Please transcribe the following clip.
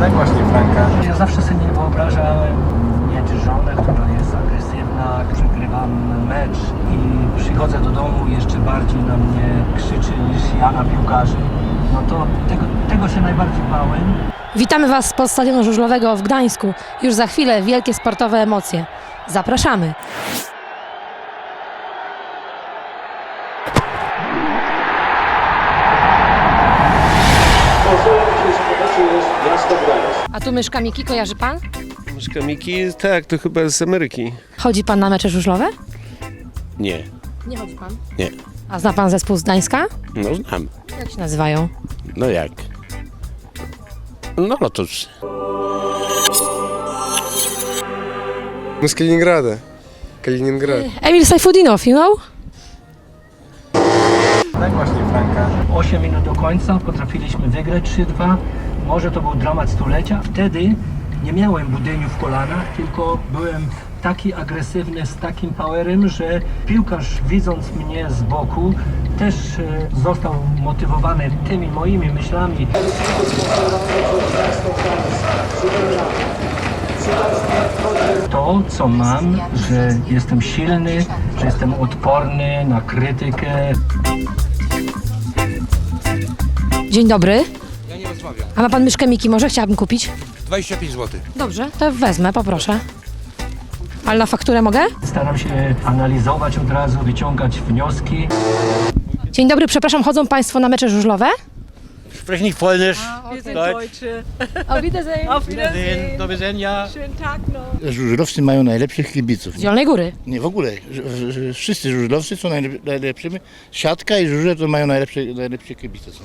Tak właśnie, Franka. Ja zawsze sobie nie wyobrażałem mieć żonę, która jest agresywna, przegrywam mecz i przychodzę do domu i jeszcze bardziej na mnie krzyczy niż ja na piłkarzy. No to tego, tego się najbardziej bałem. Witamy Was z stadionu żużlowego w Gdańsku. Już za chwilę wielkie sportowe emocje. Zapraszamy. A tu myszka Miki, kojarzy Pan? Myszka Miki, tak, to chyba z Ameryki. Chodzi Pan na mecze żużlowe? Nie, Nie chodzi Pan. nie. A zna Pan zespół z Gdańska? No znam. Jak się nazywają? No jak? No Lotus. Мы с Калининграда. Калининград. Emil Sajfudinow, you know? Tak właśnie, Franka. 8 minut do końca potrafiliśmy wygrać 3-2. może to był dramat stulecia. Wtedy nie miałem budyniu w kolanach, tylko byłem taki agresywny, z takim powerem, że piłkarz widząc mnie z boku też e, został motywowany tymi moimi myślami. To, co mam, że jestem silny, że jestem odporny na krytykę, Dzień dobry. A ma Pan myszkę Miki? Może chciałabym kupić? 25 zł. Dobrze, to wezmę, poproszę. Ale na fakturę mogę? Staram się analizować od razu, wyciągać wnioski. Dzień dobry, przepraszam, chodzą Państwo na mecze żużlowe? sprechen nicht Polnisch. Deutsch. Deutsche. Auf Wiedersehen. Auf Wiedersehen. Wiedersehen. Do widzenia. Schönen Tag noch. Żużlowcy mają najlepszych kibiców. Z Zielonej Góry. Nie, w ogóle. Ż- ż- Wszyscy żużlowcy są najlep- najlepszymi. Siatka i żużle to mają najlepsze, najlepsze kibice. Są.